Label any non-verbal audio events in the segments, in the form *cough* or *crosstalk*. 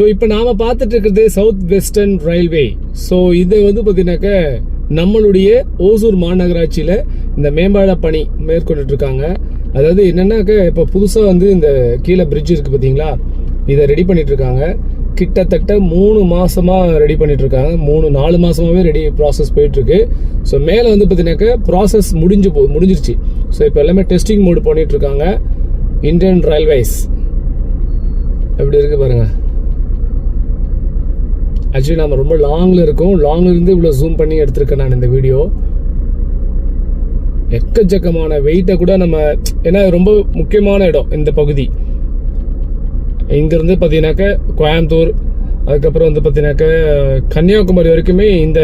So இப்போ நாம் பார்த்துட்டு இருக்கிறது சவுத் வெஸ்டர்ன் ரயில்வே ஸோ இது வந்து பார்த்தீங்கன்னாக்க நம்மளுடைய ஓசூர் மாநகராட்சியில் இந்த மேம்பால பணி மேற்கொண்டுட்டு இருக்காங்க அதாவது என்னென்னாக்க இப்போ புதுசாக வந்து இந்த கீழே பிரிட்ஜ் இருக்குது பார்த்தீங்களா இதை ரெடி பண்ணிட்டு இருக்காங்க கிட்டத்தட்ட மூணு மாசமா ரெடி பண்ணிட்டு இருக்காங்க மூணு நாலு மாசமாவே ரெடி ப்ராசஸ் போயிட்டு இருக்கு ஸோ மேலே வந்து பார்த்தீங்கன்னாக்க ப்ராசஸ் முடிஞ்சு போ முடிஞ்சிருச்சு. ஸோ இப்போ எல்லாமே டெஸ்டிங் மோடு பண்ணிட்டு இருக்காங்க இந்தியன் ரயில்வேஸ் எப்படி இருக்கு பாருங்க. ஆக்சுவலி நம்ம ரொம்ப லாங்கில் இருக்கோம். லாங்லேருந்து இவ்வளோ ஜூம் பண்ணி எடுத்திருக்கேன் நான் இந்த வீடியோ எக்கச்சக்கமான வெயிட்டை கூட நம்ம ஏன்னா ரொம்ப முக்கியமான இடம் இந்த பகுதி. இங்கேருந்து பார்த்தீங்கன்னாக்க கோயம்புத்தூர் அதுக்கப்புறம் வந்து பார்த்தீங்கன்னாக்க கன்னியாகுமரி வரைக்குமே இந்த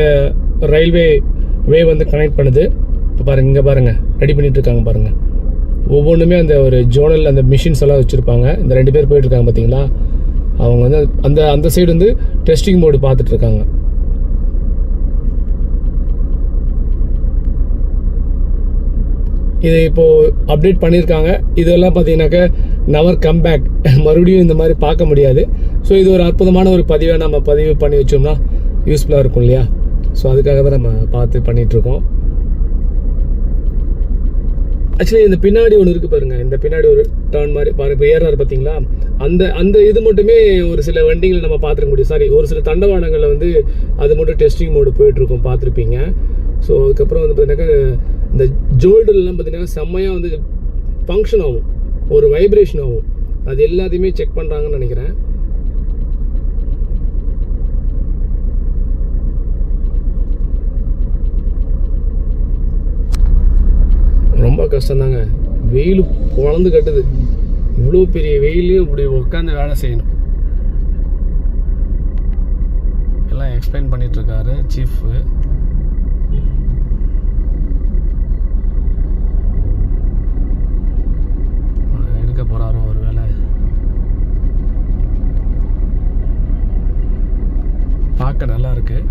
ரயில்வே வே வந்து கனெக்ட் பண்ணுது. இப்போ பாருங்கள் இங்கே பாருங்கள் ரெடி பண்ணிட்டு இருக்காங்க பாருங்கள் ஒவ்வொன்றுமே அந்த ஒரு ஜோனல் அந்த மிஷின்ஸ் எல்லாம் வச்சுருப்பாங்க. இந்த ரெண்டு பேர் போயிட்டுருக்காங்க பார்த்தீங்களா அவங்க வந்து அந்த அந்த சைடு வந்து டெஸ்டிங் போர்டு பார்த்துட்டு இருக்காங்க இதை இப்போ அப்டேட் பண்ணியிருக்காங்க இதெல்லாம் பார்த்தீங்கன்னாக்க நவர் கம்பேக் *laughs* மறுபடியும் இந்த மாதிரி பார்க்க முடியாது. ஸோ இது ஒரு அற்புதமான ஒரு பதிவை நம்ம பதிவு பண்ணி வச்சோம்னா யூஸ்ஃபுல்லாக இருக்கும் இல்லையா? ஸோ அதுக்காக தான் நம்ம பார்த்து பண்ணிகிட்ருக்கோம் இருக்கோம் ஆக்சுவலி இந்த பின்னாடி ஒன்று இருக்கு பாருங்க. இந்த பின்னாடி ஒரு டர்ன் மாதிரி பாருங்க இப்போ ஏறாரு பார்த்தீங்களா அந்த அந்த இது மட்டுமே ஒரு சில வண்டிகளை நம்ம பார்த்துருக்க முடியும். சாரி ஒரு சில தண்டவாளங்களில் வந்து அது மட்டும் டெஸ்டிங் மோடு போயிட்டுருக்கோம் பார்த்துருப்பீங்க. ஸோ அதுக்கப்புறம் வந்து பார்த்தீங்கன்னாக்கா இந்த ஜோல்டுலாம் பார்த்தீங்கன்னா செம்மையாக வந்து ஃபங்க்ஷன் ஆகும். ஒரு வைப்ரேஷன் ஆகும். அது எல்லாத்தையுமே செக் பண்ணுறாங்கன்னு நினைக்கிறேன். ரொம்ப கஷ்டம்தாங்க வெயில் பொழந்து கட்டுது. இவ்வளோ பெரிய வெயிலையும் இப்படி உட்காந்து வேலை செய்யணும். எல்லாம் எக்ஸ்பிளைன் பண்ணிகிட்ருக்காரு சீஃபு எடுக்க போகிறாரோ ஒரு வேலை பார்க்க நல்லா இருக்குது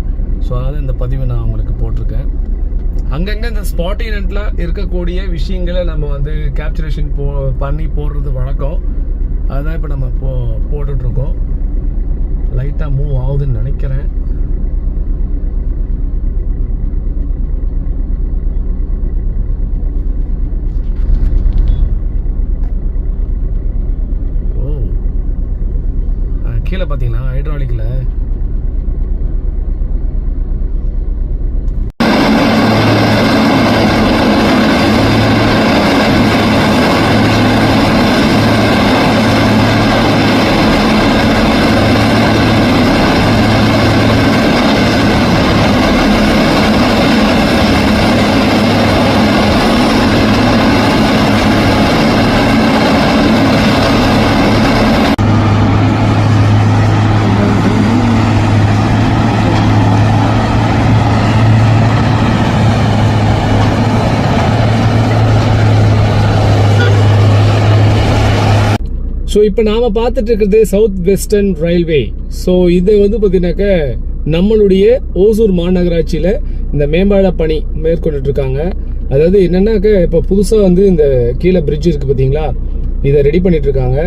ஸோ அதாவது இந்த பதிவு நான் உங்களுக்கு போட்டிருக்கேன். அங்கங்கே இந்த ஸ்பாட் இருக்கக்கூடிய விஷயங்களை நம்ம வந்து கேப்சரேஷன் போ பண்ணி போடுறது வழக்கம். அதுதான் இப்போ நம்ம போ போட்டுட்ருக்கோம். லைட்டாக மூவ் ஆகுதுன்னு நினைக்கிறேன். ஓ. கீழே பார்த்தீங்கன்னா ஹைட்ராலிக்கில் ஸோ இப்போ நாம் பார்த்துட்டு இருக்கிறது சவுத் வெஸ்டர்ன் ரயில்வே ஸோ இது வந்து பார்த்தீங்கன்னாக்க நம்மளுடைய ஓசூர் மாநகராட்சியில் இந்த மேம்பால பணி மேற்கொண்டுட்டு இருக்காங்க அதாவது என்னென்னாக்க இப்போ புதுசாக வந்து இந்த கீழே பிரிட்ஜ் இருக்குது பார்த்தீங்களா? இதை ரெடி பண்ணிட்டு இருக்காங்க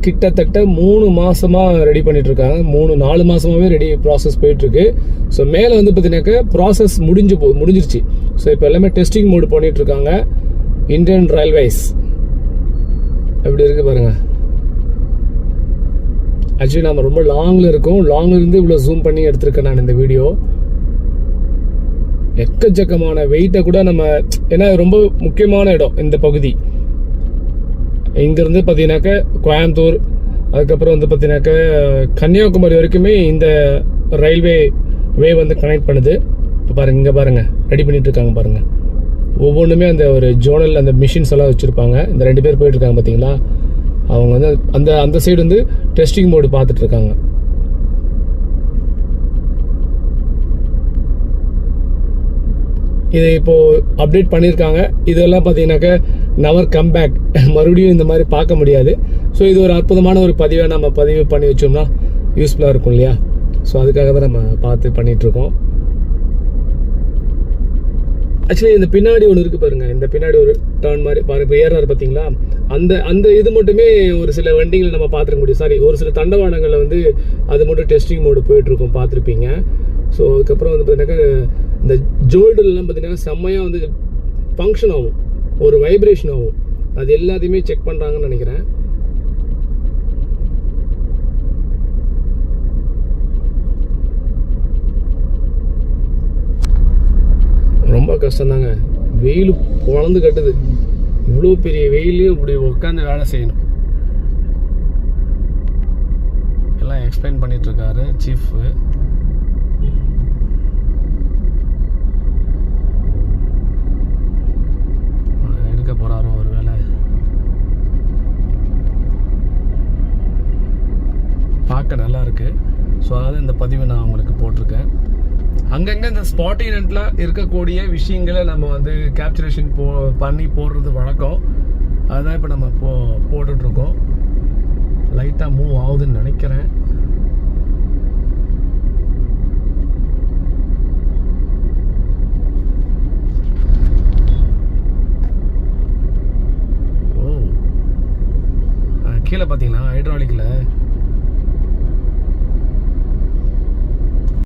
கிட்டத்தட்ட மூணு மாசமா ரெடி பண்ணிட்டு இருக்காங்க மூணு நாலு மாசமாவே ரெடி ப்ராசஸ் போயிட்டு இருக்கு ஸோ மேலே வந்து பார்த்தீங்கன்னாக்க ப்ராசஸ் முடிஞ்சு போ முடிஞ்சிருச்சு. ஸோ இப்போ எல்லாமே டெஸ்டிங் மோடு பண்ணிட்டு இருக்காங்க இந்தியன் ரயில்வேஸ் எப்படி இருக்கு பாருங்க. ஆக்சுவலி நம்ம ரொம்ப லாங்கில் இருக்கோம். லாங்லேருந்து இவ்வளோ ஜூம் பண்ணி எடுத்திருக்கேன் நான் இந்த வீடியோ எக்கச்சக்கமான வெயிட்டை கூட நம்ம ஏன்னா ரொம்ப முக்கியமான இடம் இந்த பகுதி. இங்கேருந்து பார்த்தீங்கன்னாக்க கோயம்புத்தூர் அதுக்கப்புறம் வந்து பார்த்தீங்கன்னாக்க கன்னியாகுமரி வரைக்குமே இந்த ரயில்வே வே வந்து கனெக்ட் பண்ணுது. இப்போ பாருங்கள் இங்கே பாருங்கள் ரெடி பண்ணிட்டு இருக்காங்க பாருங்கள் ஒவ்வொன்றுமே அந்த ஒரு ஜோனல் அந்த மிஷின்ஸ் எல்லாம் வச்சுருப்பாங்க. இந்த ரெண்டு பேர் போயிட்டுருக்காங்க பார்த்தீங்களா? அவங்க வந்து அந்த அந்த சைடு வந்து டெஸ்டிங் மோடு பார்த்துட்டு இருக்காங்க இதை இப்போ அப்டேட் பண்ணியிருக்காங்க. இதெல்லாம் பார்த்தீங்கன்னாக்க நவர் கம்பேக் *laughs* மறுபடியும் இந்த மாதிரி பார்க்க முடியாது. ஸோ இது ஒரு அற்புதமான ஒரு பதிவை நம்ம பதிவு பண்ணி வச்சோம்னா யூஸ்ஃபுல்லாக இருக்கும் இல்லையா? ஸோ அதுக்காக தான் நம்ம பார்த்து பண்ணிகிட்ருக்கோம் இருக்கோம் ஆக்சுவலி இந்த பின்னாடி ஒன்று இருக்கு பாருங்க. இந்த பின்னாடி ஒரு டர்ன் மாதிரி பாருங்க இப்போ ஏறாரு பார்த்தீங்களா அந்த அந்த இது மட்டுமே ஒரு சில வண்டிகளை நம்ம பார்த்துருக்க முடியும். சாரி ஒரு சில தண்டவாளங்களில் வந்து அது மட்டும் டெஸ்டிங் மோடு போயிட்டுருக்கோம் பார்த்துருப்பீங்க. ஸோ அதுக்கப்புறம் வந்து பார்த்தீங்கன்னாக்கா இந்த ஜோல்டுலாம் பார்த்தீங்கன்னா செம்மையாக வந்து ஃபங்க்ஷன் ஆகும். ஒரு வைப்ரேஷன் ஆகும். அது எல்லாத்தையுமே செக் பண்ணுறாங்கன்னு நினைக்கிறேன். ரொம்ப கஷ்டம்தாங்க. வெயில் பொழந்து கட்டுது. இவ்வளோ பெரிய வெயிலையும் இப்படி உட்காந்து வேலை செய்யணும். எல்லாம் எக்ஸ்பிளைன் பண்ணிட்டு இருக்காரு சீஃப் எடுக்க போகிறாரோ ஒரு வேலை பார்க்க நல்லா இருக்கு. ஸோ அதாவது இந்த பதிவு நான் உங்களுக்கு போட்டிருக்கேன். அங்கங்கே இந்த ஸ்பாட் ஈவெண்ட்டில் இருக்கக்கூடிய விஷயங்களை நம்ம வந்து கேப்சரேஷன் போ பண்ணி போடுறது வழக்கம். அதுதான் இப்போ நம்ம போ போட்டுட்ருக்கோம். லைட்டாக மூவ் ஆகுதுன்னு நினைக்கிறேன். கீழே பார்த்தீங்கன்னா ஹைட்ராலிக்கில்